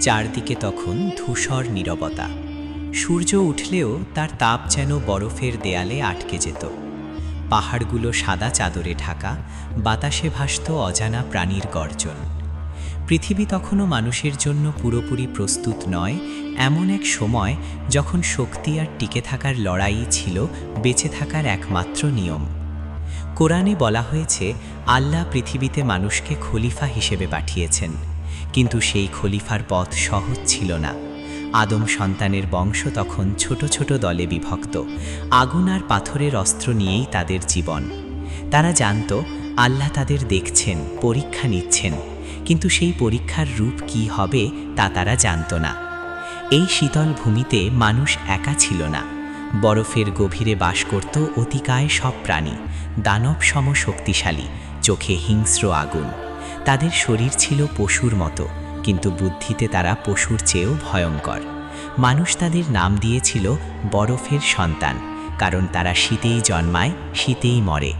চারদিকে তখন ধূসর নীরবতা। সূর্য উঠলেও তার তাপ যেন বরফের দেয়ালে আটকে যেত। পাহাড়গুলো সাদা চাদরে ঢাকা, বাতাসে ভাসত অজানা প্রাণীর গর্জন। পৃথিবী তখনও মানুষের জন্য পুরোপুরি প্রস্তুত নয়, এমন এক সময় যখন শক্তি আর টিকে থাকার লড়াই ছিল বেঁচে থাকার একমাত্র নিয়ম। কোরআনে বলা হয়েছে, আল্লাহ পৃথিবীতে মানুষকে খলিফা হিসেবে পাঠিয়েছেন। কিন্তু সেই খলিফার পথ সহজ ছিল না। আদম সন্তানের বংশ তখন ছোট ছোট দলে বিভক্ত। আগুন আর পাথরের অস্ত্র নিয়েই তাদের জীবন। তারা জানত, আল্লাহ তাদের দেখছেন, পরীক্ষা নিচ্ছেন। কিন্তু সেই পরীক্ষার রূপ কি হবে তা তারা জানত না। এই শীতল ভূমিতে মানুষ একা ছিল না। বরফের গভীরে বাস করত অতিকায় সব প্রাণী। দানব সম শক্তিশালী চোখে হিংস্র আগুন। তাদের শরীর ছিল পশুর মতো, কিন্তু বুদ্ধিতে তারা পশুর চেয়েও ভয়ঙ্কর। মানুষ তাদের নাম দিয়েছিল বরফের সন্তান, কারণ তারা শীতেই জন্মায়, শীতেই মরে।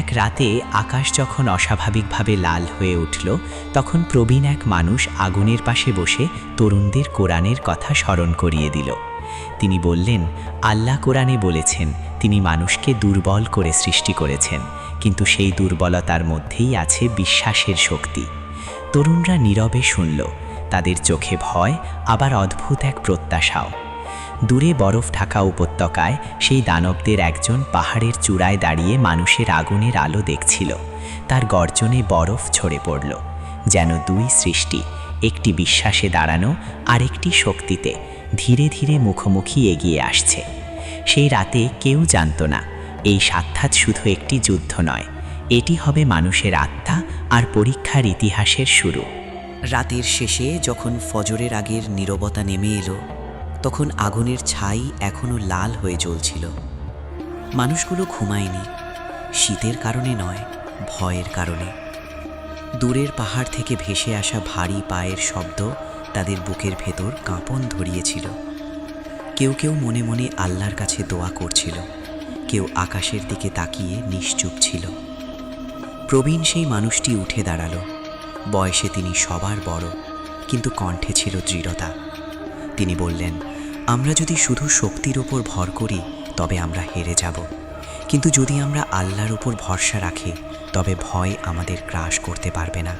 এক রাতে আকাশ যখন অস্বাভাবিকভাবে লাল হয়ে উঠল, তখন প্রবীণ এক মানুষ আগুনের পাশে বসে তরুণদের কোরআনের কথা স্মরণ করিয়ে দিল। তিনি বললেন, আল্লাহ কোরআনে বলেছেন, তিনি মানুষকে দুর্বল করে সৃষ্টি করেছেন। কিন্তু সেই দুর্বলতার মধ্যেই আছে বিশ্বাসের শক্তি। তরুণরা নীরবে শুনল, তাদের চোখে ভয়, আবার অদ্ভুত এক প্রত্যাশাও। দূরে বরফ ঢাকা উপত্যকায় সেই দানবদের একজন পাহাড়ের চূড়ায় দাঁড়িয়ে মানুষের আগুনের আলো দেখছিল। তার গর্জনে বরফ ঝরে পড়ল, যেন দুই সৃষ্টি, একটি বিশ্বাসে দাঁড়ানো আর একটি শক্তিতে ধীরে ধীরে মুখোমুখি এগিয়ে আসছে। সেই রাতে কেউ জানত না এই সাক্ষাৎ শুধু একটি যুদ্ধ নয়, এটি হবে মানুষের আত্মা আর পরীক্ষার ইতিহাসের শুরু। রাতের শেষে যখন ফজরের আগের নীরবতা নেমে এলো, তখন আগুনের ছাই এখনও লাল হয়ে জ্বলছিল। মানুষগুলো ঘুমায়নি, শীতের কারণে নয়, ভয়ের কারণে। দূরের পাহাড় থেকে ভেসে আসা ভারী পায়ের শব্দ তাদের বুকের ভেতর কাঁপন ধরিয়েছিল। কেউ কেউ মনে মনে আল্লাহর কাছে দোয়া করছিল। কেউ আকাশের দিকে তাকিয়ে নিশ্চুপ ছিল। প্রবীণ সেই মানুষটি উঠে দাঁড়াল। বয়সে তিনি সবার বড়, কিন্তু কণ্ঠে ছিল দৃঢ়তা। তিনি বললেন, আমরা যদি শুধু শক্তির ওপর ভর করি, তবে আমরা হেরে যাব। কিন্তু যদি আমরা আল্লাহর উপর ভরসা রাখি, তবে ভয় আমাদের গ্রাস করতে পারবে না।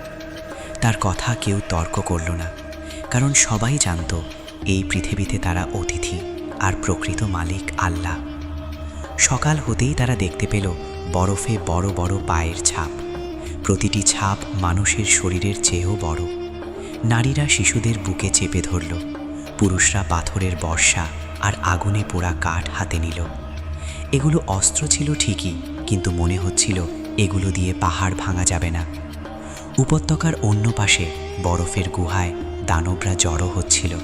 তার কথা কেউ তর্ক করল না, কারণ সবাই জানত, এই পৃথিবীতে তারা অতিথি আর প্রকৃত মালিক আল্লাহ। সকাল হতেই তারা দেখতে পেল বরফে বড় বড় পায়ের ছাপ। প্রতিটি ছাপ মানুষের শরীরের চেয়েও বড়। নারীরা শিশুদের বুকে চেপে ধরল। পুরুষরা পাথরের বর্ষা আর আগুনে পোড়া কাঠ হাতে নিল। এগুলো অস্ত্র ছিল ঠিকই, কিন্তু মনে হচ্ছিল এগুলো দিয়ে পাহাড় ভাঙা যাবে না। উপত্যকার অন্য পাশে বরফের গুহায় দানবরা জড়ো হচ্ছিল।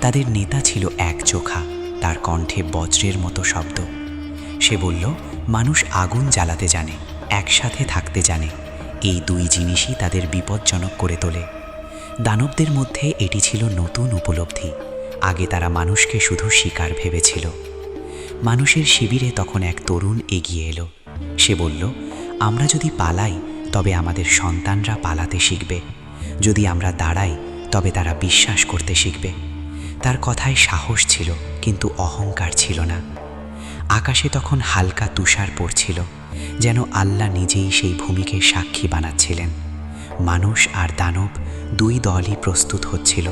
তাদের নেতা ছিল এক চোখা, তার কণ্ঠে বজ্রের মতো শব্দ। সে বলল, মানুষ আগুন জ্বালাতে জানে, একসাথে থাকতে জানে। এই দুই জিনিসই তাদের বিপজ্জনক করে তোলে। দানবদের মধ্যে এটি ছিল নতুন উপলব্ধি। আগে তারা মানুষকে শুধু শিকার ভেবেছিল। মানুষের শিবিরে তখন এক তরুণ এগিয়ে এলো। সে বলল, আমরা যদি পালাই, তবে আমাদের সন্তানরা পালাতে শিখবে। যদি আমরা দাঁড়াই, তবে তারা বিশ্বাস করতে শিখবে। তার কথায় সাহস ছিল, কিন্তু অহংকার ছিল না। আকাশে তখন হালকা তুষার পড়ছিল, যেন আল্লাহ নিজেই সেই ভূমিকে সাক্ষী বানাচ্ছিলেন। মানুষ আর দানব দুই দলই প্রস্তুত হচ্ছিল,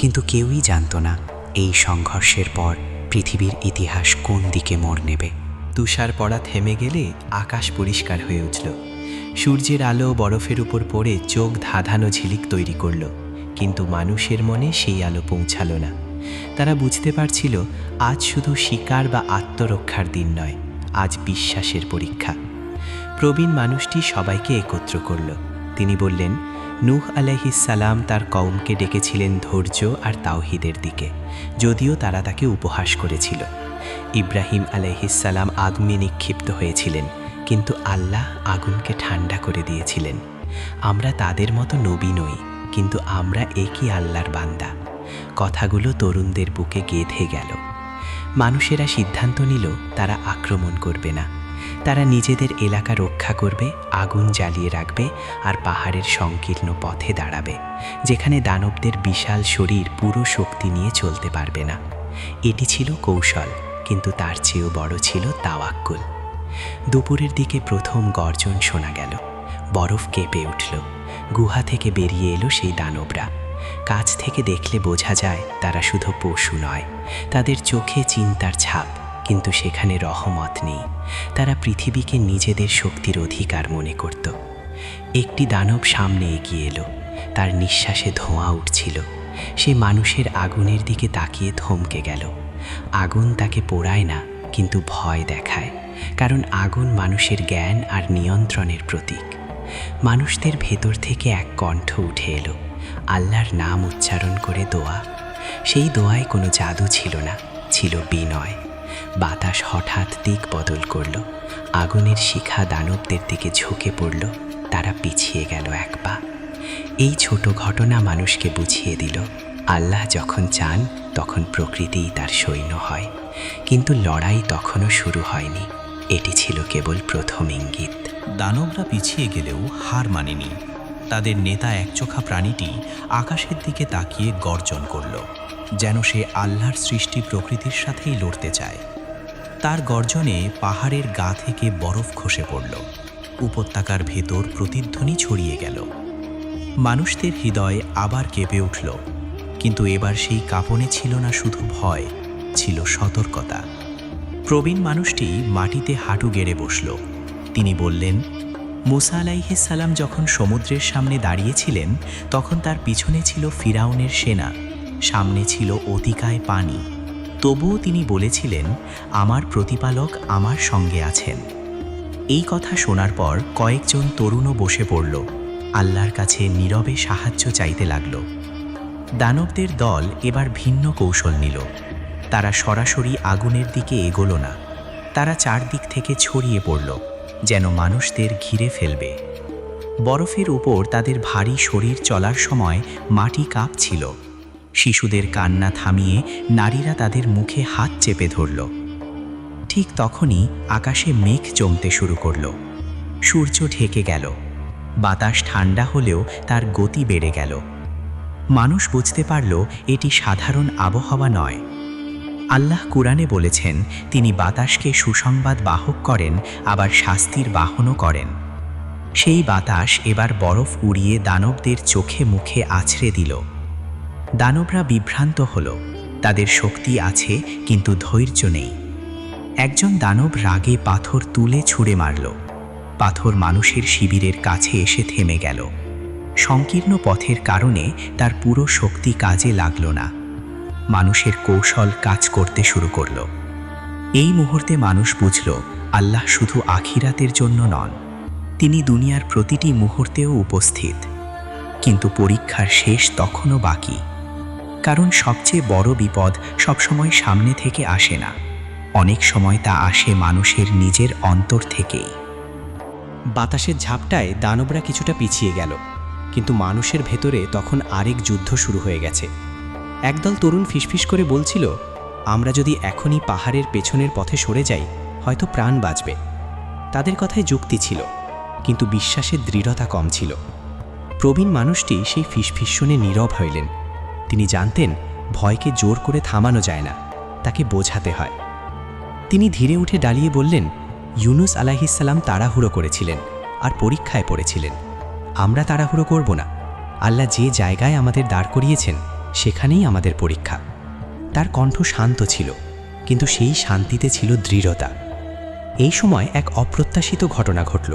কিন্তু কেউই জানত না এই সংঘর্ষের পর পৃথিবীর ইতিহাস কোন দিকে মোড় নেবে। তুষার পড়া থেমে গেলে আকাশ পরিষ্কার হয়ে উঠল। সূর্যের আলো বরফের উপর পড়ে চোখ ধাঁধানো ঝিলিক তৈরি করল, কিন্তু মানুষের মনে সেই আলো পৌঁছালো না। তারা বুঝতে পারছিল আজ শুধু শিকার বা আত্মরক্ষার দিন নয়, আজ বিশ্বাসের পরীক্ষা। প্রবীণ মানুষটি সবাইকে একত্র করল। তিনি বললেন, নূহ আলাইহিসালাম তার কওমকে ডেকেছিলেন ধৈর্য আর তাওহিদের দিকে, যদিও তারা তাকে উপহাস করেছিল। ইব্রাহিম আলাইহিসালাম আগুনে নিক্ষিপ্ত হয়েছিলেন, কিন্তু আল্লাহ আগুনকে ঠান্ডা করে দিয়েছিলেন। আমরা তাদের মতো নবী নই, কিন্তু আমরা একই আল্লাহর বান্দা। কথাগুলো তরুণদের বুকে গেঁথে গেল। মানুষেরা সিদ্ধান্ত নিল, তারা আক্রমণ করবে না। তারা নিজেদের এলাকা রক্ষা করবে, আগুন জ্বালিয়ে রাখবে আর পাহাড়ের সংকীর্ণ পথে দাঁড়াবে, যেখানে দানবদের বিশাল শরীর পুরো শক্তি নিয়ে চলতে পারবে না। এটি ছিল কৌশল, কিন্তু তার চেয়েও বড় ছিল তাওয়াক্কুল। দুপুরের দিকে প্রথম গর্জন শোনা গেল। বরফ কেঁপে উঠল। গুহা থেকে বেরিয়ে এলো সেই দানবরা। কাছ থেকে দেখলে বোঝা যায় তারা শুধু পশু নয়। তাদের চোখে চিন্তার ছাপ, কিন্তু সেখানে রহমত নেই। তারা পৃথিবীকে নিজেদের শক্তির অধিকার মনে করত। একটি দানব সামনে এগিয়ে এলো। তার নিঃশ্বাসে ধোঁয়া উঠছিল। সে মানুষের আগুনের দিকে তাকিয়ে থমকে গেল। আগুন তাকে পোড়ায় না, কিন্তু ভয় দেখায়, কারণ আগুন মানুষের জ্ঞান আর নিয়ন্ত্রণের প্রতীক। মানুষদের ভেতর থেকে এক কণ্ঠ উঠে এলো। আল্লাহর নাম উচ্চারণ করে দোয়া। সেই দোয়ায় কোনো জাদু ছিল না, ছিল বিনয়। বাতাস হঠাৎ দিক বদল করল। আগুনের শিখা দানবদের দিকে ঝুঁকে পড়ল। তারা পিছিয়ে গেল এক পা। এই ছোট ঘটনা মানুষকে বুঝিয়ে দিল। আল্লাহ যখন চান, তখন প্রকৃতিই তার সৈন্য হয়। কিন্তু লড়াই তখনও শুরু হয়নি। এটি ছিল কেবল প্রথম ইঙ্গিত। দানবরা পিছিয়ে গেলেও হার মানেনি। তাদের নেতা একচোখা প্রাণীটি আকাশের দিকে তাকিয়ে গর্জন করল, যেন সে আল্লাহর সৃষ্টি প্রকৃতির সাথেই লড়তে চায়। তার গর্জনে পাহাড়ের গা থেকে বরফ খসে পড়ল। উপত্যকার ভেতর প্রতিধ্বনি ছড়িয়ে গেল। মানুষদের হৃদয় আবার কেঁপে উঠল, কিন্তু এবার সেই কাঁপনে ছিল না শুধু ভয়, ছিল সতর্কতা। প্রবীণ মানুষটি মাটিতে হাঁটু গেড়ে বসল। তিনি বললেন মুসা আলাইহিস সালাম যখন সমুদ্রের সামনে দাঁড়িয়েছিলেন, তখন তার পিছনে ছিল ফিরাউনের সেনা, সামনে ছিল অতিকায় পানি। তবুও তিনি বলেছিলেন, আমার প্রতিপালক আমার সঙ্গে আছেন। এই কথা শোনার পর কয়েকজন তরুণও বসে পড়ল। আল্লাহর কাছে নীরবে সাহায্য চাইতে লাগল। দানবদের দল এবার ভিন্ন কৌশল নিল। তারা সরাসরি আগুনের দিকে এগোল না। তারা চারদিক থেকে ছড়িয়ে পড়ল। যেন মানুষদের ঘিরে ফেলবে। বরফের উপর তাদের ভারী শরীর চলার সময় মাটি কাঁপছিল। শিশুদের কান্না থামিয়ে নারীরা তাদের মুখে হাত চেপে ধরল। ঠিক তখনই আকাশে মেঘ জমতে শুরু করল। সূর্য ঢেকে গেল। বাতাস ঠান্ডা হলেও তার গতি বেড়ে গেল। মানুষ বুঝতে পারল, এটি সাধারণ আবহাওয়া নয়। আল্লাহ কুরআনে বলেছেন, তিনি বাতাসকে সুসংবাদ বাহক করেন, আবার শাস্তির বাহনও করেন। সেই বাতাস এবার বরফ উড়িয়ে দানবদের চোখে মুখে আছড়ে দিল। দানবরা বিভ্রান্ত হল। তাদের শক্তি আছে, কিন্তু ধৈর্য নেই। একজন দানব রাগে পাথর তুলে ছুঁড়ে মারল। পাথর মানুষের শিবিরের কাছে এসে থেমে গেল। সংকীর্ণ পথের কারণে তার পুরো শক্তি কাজে লাগল না। মানুষের কৌশল কাজ করতে শুরু করল। এই মুহূর্তে মানুষ বুঝল, আল্লাহ শুধু আখিরাতের জন্য নন, তিনি দুনিয়ার প্রতিটি মুহূর্তেও উপস্থিত। কিন্তু পরীক্ষার শেষ তখনও বাকি, কারণ সবচেয়ে বড় বিপদ সবসময় সামনে থেকে আসে না, অনেক সময় তা আসে মানুষের নিজের অন্তর থেকেই। বাতাসের ঝাপটায় দানবরা কিছুটা পিছিয়ে গেল, কিন্তু মানুষের ভেতরে তখন আরেক যুদ্ধ শুরু হয়ে গেছে। একদল তরুণ ফিসফিস করে বলছিল, আমরা যদি এখনই পাহাড়ের পেছনের পথে সরে যাই, হয়তো প্রাণ বাঁচবে। তাদের কথায় যুক্তি ছিল, কিন্তু বিশ্বাসের দৃঢ়তা কম ছিল। প্রবীণ মানুষটি সেই ফিসফিস শুনে নীরব হইলেন। তিনি জানতেন, ভয়কে জোর করে থামানো যায় না, তাকে বোঝাতে হয়। তিনি ধীরে উঠে ডালিয়ে বললেন, ইউনুস আলাহিসাল্লাম তাড়াহুড়ো করেছিলেন আর পরীক্ষায় পড়েছিলেন। আমরা তাড়াহুড়ো করব না। আল্লাহ যে জায়গায় আমাদের দাঁড় করিয়েছেন সেখানেই আমাদের পরীক্ষা। তার কণ্ঠ শান্ত ছিল, কিন্তু সেই শান্তিতে ছিল দৃঢ়তা। এই সময় এক অপ্রত্যাশিত ঘটনা ঘটল।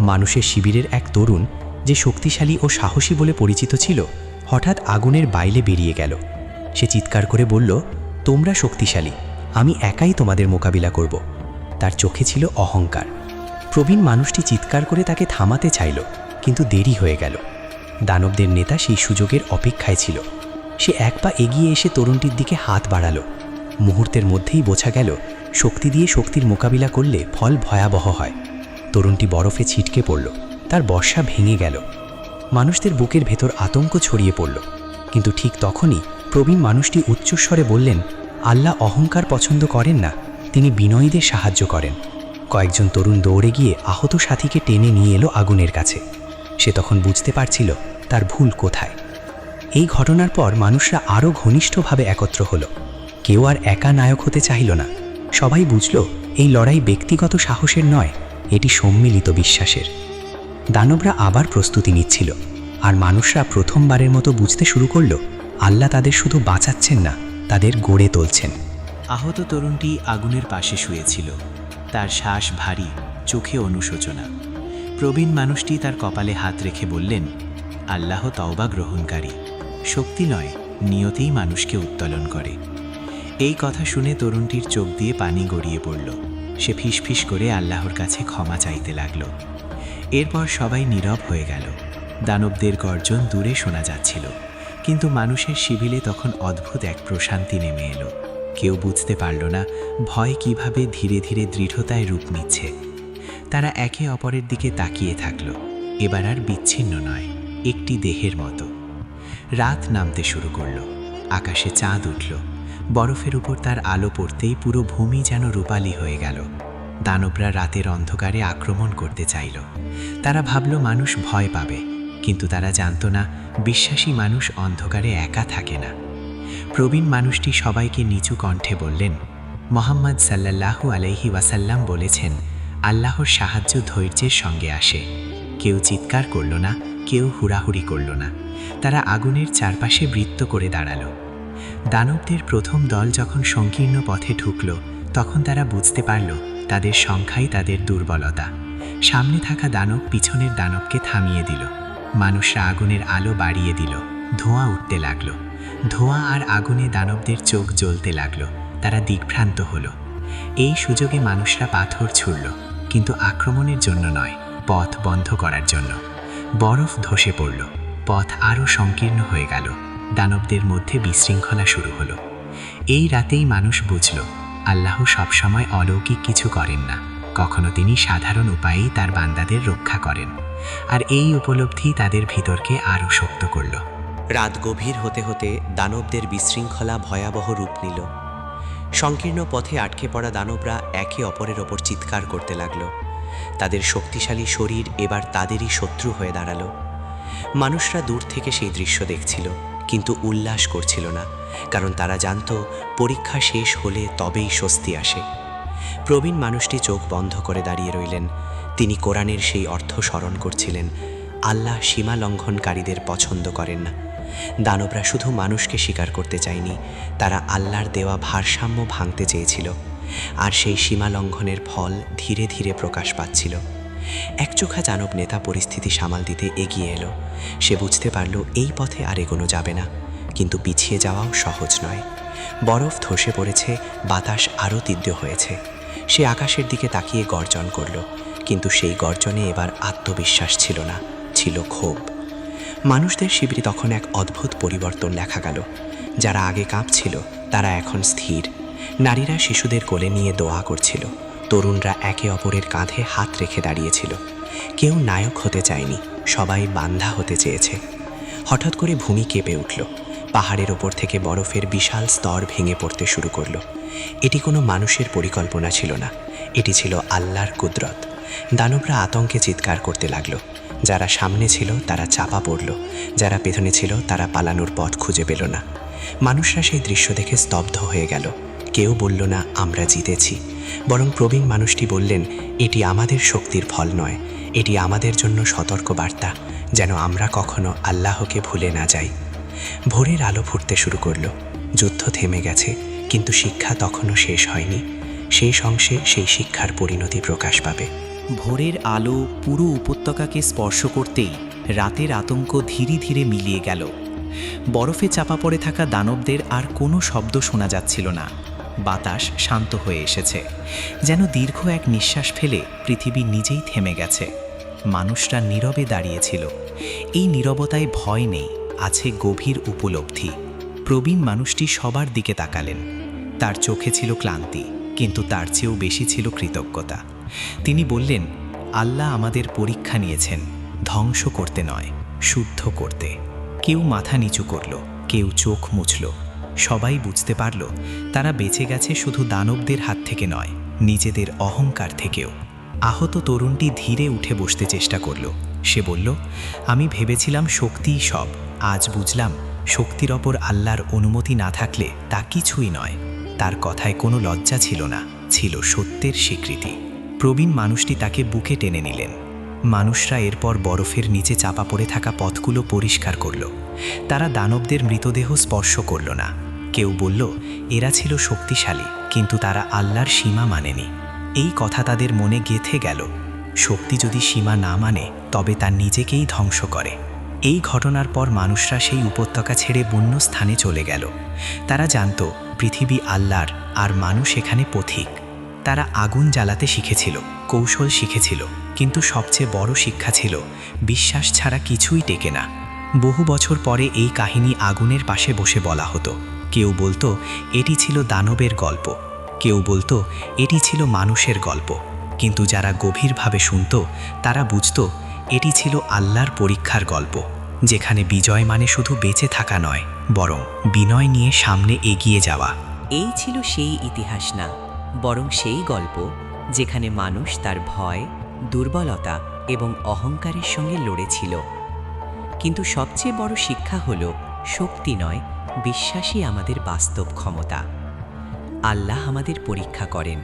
মানুষের শিবিরের এক তরুণ, যে শক্তিশালী ও সাহসী বলে পরিচিত ছিল, হঠাৎ আগুনের বাইলে বেরিয়ে গেল। সে চিৎকার করে বলল, তোমরা শক্তিশালী, আমি একাই তোমাদের মোকাবিলা করব। তার চোখে ছিল অহংকার। প্রবীণ মানুষটি চিৎকার করে তাকে থামাতে চাইল, কিন্তু দেরি হয়ে গেল। দানবদের নেতা সেই সুযোগের অপেক্ষায় ছিল। সে এক পা এগিয়ে এসে তরুণটির দিকে হাত বাড়ালো। মুহূর্তের মধ্যেই বোঝা গেল, শক্তি দিয়ে শক্তির মোকাবিলা করলে ফল ভয়াবহ হয়। তরুণটি বরফে ছিটকে পড়ল, তার বর্ষা ভেঙে গেল। মানুষদের বুকের ভেতর আতঙ্ক ছড়িয়ে পড়ল। কিন্তু ঠিক তখনই প্রবীণ মানুষটি উচ্চস্বরে বললেন, আল্লাহ অহংকার পছন্দ করেন না, তিনি বিনয়ীদের সাহায্য করেন। কয়েকজন তরুণ দৌড়ে গিয়ে আহত সাথীকে টেনে নিয়ে এলো আগুনের কাছে। সে তখন বুঝতে পারছিল, তার ভুল কোথায়। এই ঘটনার পর মানুষরা আরও ঘনিষ্ঠভাবে একত্র হলো। কেউ আর একা নায়ক হতে চাইল না। সবাই বুঝল, এই লড়াই ব্যক্তিগত সাহসের নয়, এটি সম্মিলিত বিশ্বাসের। দানবরা আবার প্রস্তুতি নিচ্ছিল, আর মানুষরা প্রথমবারের মতো বুঝতে শুরু করল, আল্লাহ তাদের শুধু বাঁচাচ্ছেন না, তাদের গড়ে তুলছেন। আহত তরুণটি আগুনের পাশে শুয়েছিল। তার শ্বাস ভারী, চোখে অনুশোচনা। প্রবীণ মানুষটি তার কপালে হাত রেখে বললেন, আল্লাহ তওবা গ্রহণকারী। শক্তি নয়, নিয়তেই মানুষকে উত্তোলন করে। এই কথা শুনে তরুণটির চোখ দিয়ে পানি গড়িয়ে পড়ল। সে ফিসফিস করে আল্লাহর কাছে ক্ষমা চাইতে লাগল। এরপর সবাই নীরব হয়ে গেল। দানবদের গর্জন দূরে শোনা যাচ্ছিল। কিন্তু মানুষের শিবিলে তখন অদ্ভুত এক প্রশান্তি নেমে এলো। কেউ বুঝতে পারল না, ভয় কীভাবে ধীরে ধীরে দৃঢ়তায় রূপ নিচ্ছে। তারা একে অপরের দিকে তাকিয়ে থাকল। এবার আর বিচ্ছিন্ন নয়, একটি দেহের মতো। রাত নামতে শুরু করল। আকাশে চাঁদ উঠল। বরফের উপর তার আলো পড়তেই পুরো ভূমি যেন রূপালী হয়ে গেল। দানবরা রাতের অন্ধকারে আক্রমণ করতে চাইল। তারা ভাবল, মানুষ ভয় পাবে। কিন্তু তারা জানতো না, বিশ্বাসী মানুষ অন্ধকারে একা থাকে না। প্রবীণ মানুষটি সবাইকে নিচু কণ্ঠে বললেন, মোহাম্মদ সাল্লাল্লাহু আলাইহি ওয়াসাল্লাম বলেছেন, আল্লাহর সাহায্য ধৈর্যের সঙ্গে আসে। কেউ চিৎকার করল না কেউ হুড়াহুড়ি করল না। তারা আগুনের চারপাশে বৃত্ত করে দাঁড়াল। দানবদের প্রথম দল যখন সংকীর্ণ পথে ঢুকল, তখন তারা বুঝতে পারল তাদের সংখ্যাই তাদের দুর্বলতা। সামনে থাকা দানব পিছনের দানবকে থামিয়ে দিল। মানুষরা আগুনের আলো বাড়িয়ে দিল। ধোঁয়া উঠতে লাগল। ধোঁয়া আর আগুনে দানবদের চোখ জ্বলতে লাগল। তারা দিগ্ভ্রান্ত হলো। এই সুযোগে মানুষরা পাথর ছুড়ল, কিন্তু আক্রমণের জন্য নয়, পথ বন্ধ করার জন্য। বরফ ধসে পড়ল। পথ আরও সংকীর্ণ হয়ে গেল। দানবদের মধ্যে বিশৃঙ্খলা শুরু হলো। এই রাতেই মানুষ বুঝল, আল্লাহ সবসময় অলৌকিক কিছু করেন না। কখনো তিনি সাধারণ উপায়েই তার বান্দাদের রক্ষা করেন। আর এই উপলব্ধি তাদের ভিতরকে আরও শক্ত করল। রাত গভীর হতে হতে দানবদের বিশৃঙ্খলা ভয়াবহ রূপ নিল। সংকীর্ণ পথে আটকে পড়া দানবরা একে অপরের ওপর চিৎকার করতে লাগল। তাদের শক্তিশালী শরীর এবার তাদেরই শত্রু হয়ে দাঁড়াল। মানুষরা দূর থেকে সেই দৃশ্য দেখছিল, কিন্তু উল্লাস করছিল না, কারণ তারা জানতো পরীক্ষা শেষ হলে তবেই স্বস্তি আসে। প্রবীণ মানুষটি চোখ বন্ধ করে দাঁড়িয়ে রইলেন। তিনি কোরআনের সেই অর্থ স্মরণ করছিলেন, আল্লাহ সীমা লঙ্ঘনকারীদের পছন্দ করেন না। দানবরা শুধু মানুষকে স্বীকার করতে চায়নি, তারা আল্লাহর দেওয়া ভারসাম্য ভাঙতে চেয়েছিল। আর সেই সীমা লঙ্ঘনের ফল ধীরে ধীরে প্রকাশ পাচ্ছিল। একচোখা জানব নেতা পরিস্থিতি সামাল দিতে এগিয়ে এলো। সে বুঝতে পারল এই পথে আর এগোনো যাবে না, কিন্তু পিছিয়ে যাওয়াও সহজ নয়। বরফ ধসে পড়েছে, বাতাস আরও তীব্র হয়েছে। সে আকাশের দিকে তাকিয়ে গর্জন করল, কিন্তু সেই গর্জনে এবার আত্মবিশ্বাস ছিল না, ছিল ক্ষোভ। মানুষদের শিবিরে তখন এক অদ্ভুত পরিবর্তন দেখা গেল। যারা আগে কাঁপছিল, তারা এখন স্থির। নারীরা শিশুদের কোলে নিয়ে দোয়া করছিল। তরুণরা একে অপরের কাঁধে হাত রেখে দাঁড়িয়েছিল। কেউ নায়ক হতে চায়নি, সবাই বান্ধা হতে চেয়েছে। হঠাৎ করে ভূমি কেঁপে উঠল। পাহাড়ের ওপর থেকে বরফের বিশাল স্তর ভেঙে পড়তে শুরু করল। এটি কোনো মানুষের পরিকল্পনা ছিল না। এটি ছিল আল্লাহর কুদরত। দানবরা আতঙ্কে চিৎকার করতে লাগল। যারা সামনে ছিল, তারা চাপা পড়ল। যারা পেছনে ছিল, তারা পালানোর পথ খুঁজে পেল না। মানুষরা সেই দৃশ্য দেখে স্তব্ধ হয়ে গেল। কেউ বলল না, আমরা জিতেছি। বরং প্রবীণ মানুষটি বললেন, এটি আমাদের শক্তির ফল নয়। এটি আমাদের জন্য সতর্ক বার্তা যেন আমরা কখনো আল্লাহকে ভুলে না যাই। ভোরের আলো ফুটতে শুরু করল। যুদ্ধ থেমে গেছে, কিন্তু শিক্ষা তখনও শেষ হয়নি। শেষ অংশে সেই শিক্ষার পরিণতি প্রকাশ পাবে। ভোরের আলো পুরো উপত্যকাকে স্পর্শ করতেই রাতের আতঙ্ক ধীরে ধীরে মিলিয়ে গেল। বরফে চাপা পড়ে থাকা দানবদের আর কোনো শব্দ শোনা যাচ্ছিল না। বাতাস শান্ত হয়ে এসেছে। যেন দীর্ঘ এক নিঃশ্বাস ফেলে পৃথিবী নিজেই থেমে গেছে। মানুষরা নীরবে দাঁড়িয়েছিল। এই নীরবতায় ভয় নেই, আছে গভীর উপলব্ধি। প্রবীণ মানুষটি সবার দিকে তাকালেন। তার চোখে ছিল ক্লান্তি, কিন্তু তার চেয়েও বেশি ছিল কৃতজ্ঞতা। তিনি বললেন, আল্লাহ আমাদের পরীক্ষা নিয়েছেন, ধ্বংস করতে নয়, শুদ্ধ করতে। কেউ মাথা নিচু করল, কেউ চোখ মুছল সবাই বুঝতে পারল, তারা বেঁচে গেছে শুধু দানবদের হাত থেকে নয়, নিজেদের অহংকার থেকেও। আহত তরুণটি ধীরে উঠে বসতে চেষ্টা করল। সে বলল, আমি ভেবেছিলাম শক্তিই সব, আজ বুঝলাম শক্তির ওপর আল্লাহর অনুমতি না থাকলে তা কিছুই নয়। তার কথায় কোনো লজ্জা ছিল না, ছিল সত্যের স্বীকৃতি। প্রবীণ মানুষটি তাকে বুকে টেনে নিলেন। মানুষরা এরপর বরফের নিচে চাপা পড়ে থাকা পথগুলো পরিষ্কার করল। তারা দানবদের মৃতদেহ স্পর্শ করল না। কেউ বলল, এরা ছিল শক্তিশালী, কিন্তু তারা আল্লাহর সীমা মানেনি। এই কথা তাদের মনে গেথে গেল। শক্তি যদি সীমা না মানে তবে তা নিজেকেই ধ্বংস করে। এই ঘটনার পর মানুষরা সেই উপত্যকা ছেড়ে বন্য স্থানে চলে গেল। তারা জানত, পৃথিবী আল্লাহর, আর মানুষ এখানে পথিক। তারা আগুন জ্বালাতে শিখেছিল, কৌশল শিখেছিল, কিন্তু সবচেয়ে বড় শিক্ষা ছিল, বিশ্বাস ছাড়া কিছুই টেকে না। বহু বছর পরে এই কাহিনী আগুনের পাশে বসে বলা হতো। কেউ বলতো, এটি ছিল দানবের গল্প। কেউ বলতো, এটি ছিল মানুষের গল্প। কিন্তু যারা গভীরভাবে শুনত, তারা বুঝত, এটি ছিল আল্লাহর পরীক্ষার গল্প, যেখানে বিজয় মানে শুধু বেঁচে থাকা নয়, বরং বিনয় নিয়ে সামনে এগিয়ে যাওয়া। এই ছিল সেই ইতিহাস না, বরং সেই গল্প, যেখানে মানুষ তার ভয়, দুর্বলতা এবং অহংকারের সঙ্গে লড়েছিল কিন্তু সবচেয়ে বড় শিক্ষা হল, শক্তি নয়, বিশ্বাসই আমাদের বাস্তব ক্ষমতা। আল্লাহ আমাদের পরীক্ষা করেন,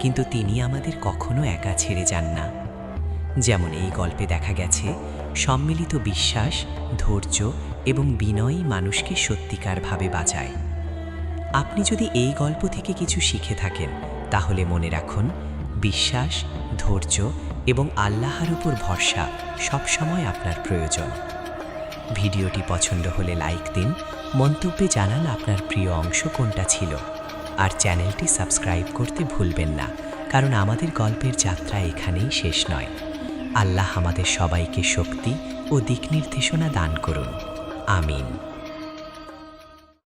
কিন্তু তিনি আমাদের কখনো একা ছেড়ে যান না। যেমন এই গল্পে দেখা গেছে, সম্মিলিত বিশ্বাস, ধৈর্য এবং বিনয়ই মানুষকে সত্যিকারভাবে বাঁচায়। আপনি যদি এই গল্প থেকে কিছু শিখে থাকেন, তাহলে মনে রাখুন, বিশ্বাস, ধৈর্য এবং আল্লাহর উপর ভরসা সবসময় আপনার প্রয়োজন। ভিডিওটি পছন্দ হলে লাইক দিন, মন্তব্যে জানান আপনার প্রিয় অংশ কোনটা ছিল। আর চ্যানেলটি সাবস্ক্রাইব করতে ভুলবেন না, কারণ আমাদের গল্পের যাত্রা এখানেই শেষ নয়। আল্লাহ আমাদের সবাইকে শক্তি ও দিক নির্দেশনা দান করুন। আমিন।